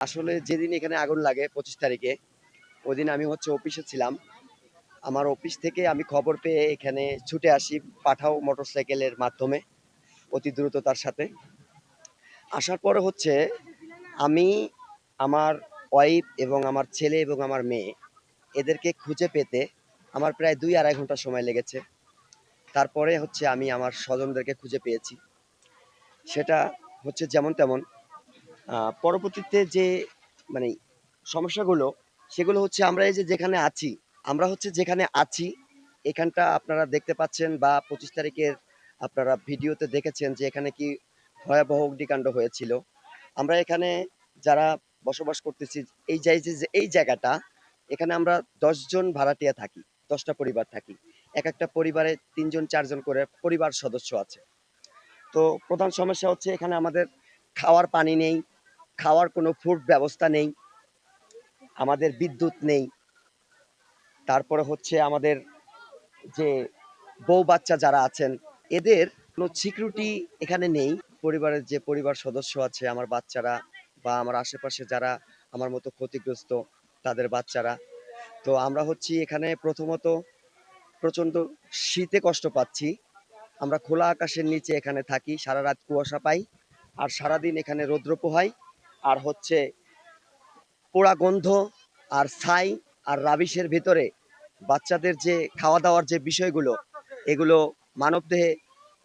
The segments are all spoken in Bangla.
আসলে যেদিন এখানে আগুন লাগে পঁচিশ তারিখে ওই দিন আমি হচ্ছে অফিসে ছিলাম। আমার অফিস থেকে আমি খবর পেয়ে এখানে ছুটে আসি পাঠাও মোটরসাইকেলের মাধ্যমে অতি দ্রুততার সাথে। আসার পরে হচ্ছে আমি আমার ওয়াইফ এবং আমার ছেলে এবং আমার মেয়ে এদেরকে খুঁজে পেতে আমার প্রায় দুই আড়াই ঘণ্টা সময় লেগেছে। তারপরে হচ্ছে আমি আমার স্বজনদেরকে খুঁজে পেয়েছি। সেটা হচ্ছে যেমন তেমন পরবর্তীতে যে মানে সমস্যাগুলো, সেগুলো হচ্ছে আমরা এই যে যেখানে আছি, আমরা হচ্ছে যেখানে আছি, এখানটা আপনারা দেখতে পাচ্ছেন বা পঁচিশ তারিখের আপনারা ভিডিওতে দেখেছেন যে এখানে কি ভয়াবহ অগ্নিকাণ্ড হয়েছিল। আমরা এখানে যারা বসবাস করতেছি, এই যাই যে এই জায়গাটা, এখানে আমরা দশজন ভাড়াটিয়া থাকি, দশটা পরিবার থাকি। এক একটা পরিবারে তিনজন চারজন করে পরিবার সদস্য আছে। তো প্রধান সমস্যা হচ্ছে এখানে আমাদের খাওয়ার পানি নেই খাওয়ার কোনো ফুড ব্যবস্থা নেই, আমাদের বিদ্যুৎ নেই, তারপরে হচ্ছে আমাদের যে বউ বাচ্চা যারা আছেন, এদের কোনো সিকিউরিটি এখানে নেই। পরিবারের যে পরিবার সদস্য আছে, আমার বাচ্চারা বা আমার আশেপাশে যারা আমার মতো ক্ষতিগ্রস্ত, তাদের বাচ্চারা। তো আমরা হচ্ছি এখানে প্রথমত প্রচণ্ড শীতে কষ্ট পাচ্ছি। আমরা খোলা আকাশের নিচে এখানে থাকি, সারা রাত কুয়াশা পাই, আর সারাদিন এখানে রৌদ্র পোহাই আর হচ্ছে পোড়া গন্ধ আর ছাই আর রাবিশের ভিতরে বাচ্চাদের যে খাওয়া দাওয়ার যে বিষয়গুলো, এগুলো মানবদেহে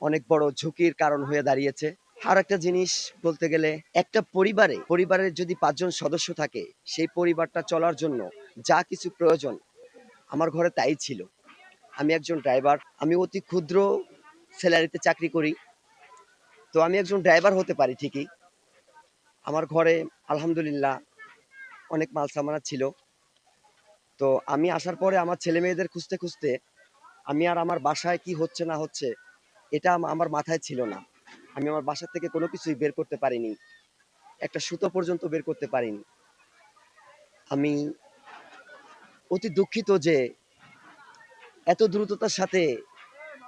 অনেক বড় ঝুঁকির কারণ হয়ে দাঁড়িয়েছে। আর একটা জিনিস বলতে গেলে, একটা পরিবারে, পরিবারের যদি পাঁচজন সদস্য থাকে, সেই পরিবারটা চলার জন্য যা কিছু প্রয়োজন আমার ঘরে তাই ছিল। আমি একজন ড্রাইভার, আমি অতি ক্ষুদ্র স্যালারিতে চাকরি করি। তো আমি একজন ড্রাইভার হতে পারি ঠিকই আমার ঘরে আলহামদুলিল্লাহ অনেক মাল সামানা ছিল। তো আমি আসার পরে আমার ছেলে মেয়েদের খুঁজতে খুঁজতে আমি আর আমার বাসায় কি হচ্ছে না হচ্ছে এটা আমার মাথায় ছিল না। আমি আমার বাসা থেকে কোনো কিছুই বের করতে পারিনি। একটা সুতো পর্যন্ত বের করতে পারিনি। আমি অতি দুঃখিত যে এত দ্রুততার সাথে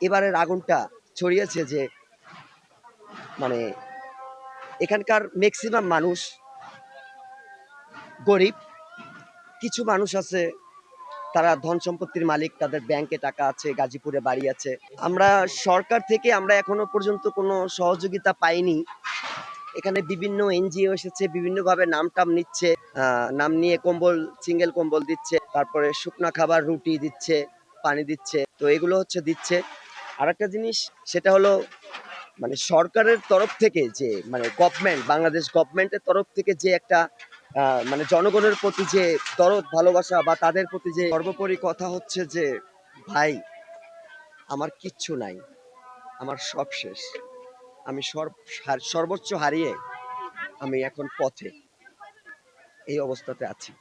এবারের আগুনটা ছড়িয়েছে যে মানে এখানকার ম্যাক্সিমাম মানুষ গরিব। কিছু মানুষ আছে, তারা ধন সম্পত্তির মালিক, তাদের ব্যাংকে টাকা আছে, গাজীপুরে বাড়ি আছে। আমরা সরকার থেকে আমরা এখনও পর্যন্ত কোনো সহযোগিতা পাইনি। এখানে বিভিন্ন এনজিও এসেছে, বিভিন্নভাবে নাম টাম নিচ্ছে নাম নিয়ে কম্বল সিঙ্গেল কম্বল দিচ্ছে, তারপরে শুকনা খাবার, রুটি দিচ্ছে, পানি দিচ্ছে, তো এগুলো হচ্ছে দিচ্ছে। আর একটা জিনিস, সেটা হলো মানে সরকারের তরফ থেকে যে মানে গভর্নমেন্ট বাংলাদেশ গভর্নমেন্টের তরফ থেকে যে একটা মানে জনগণের প্রতি যে দরদ, ভালোবাসা বা তাদের প্রতি যে সর্বোপরি কথা হচ্ছে যে, ভাই, আমার কিচ্ছু নাই, আমার সব শেষ। আমি সর্বোচ্চ হারিয়ে আমি এখন পথে এই অবস্থাতে আছি।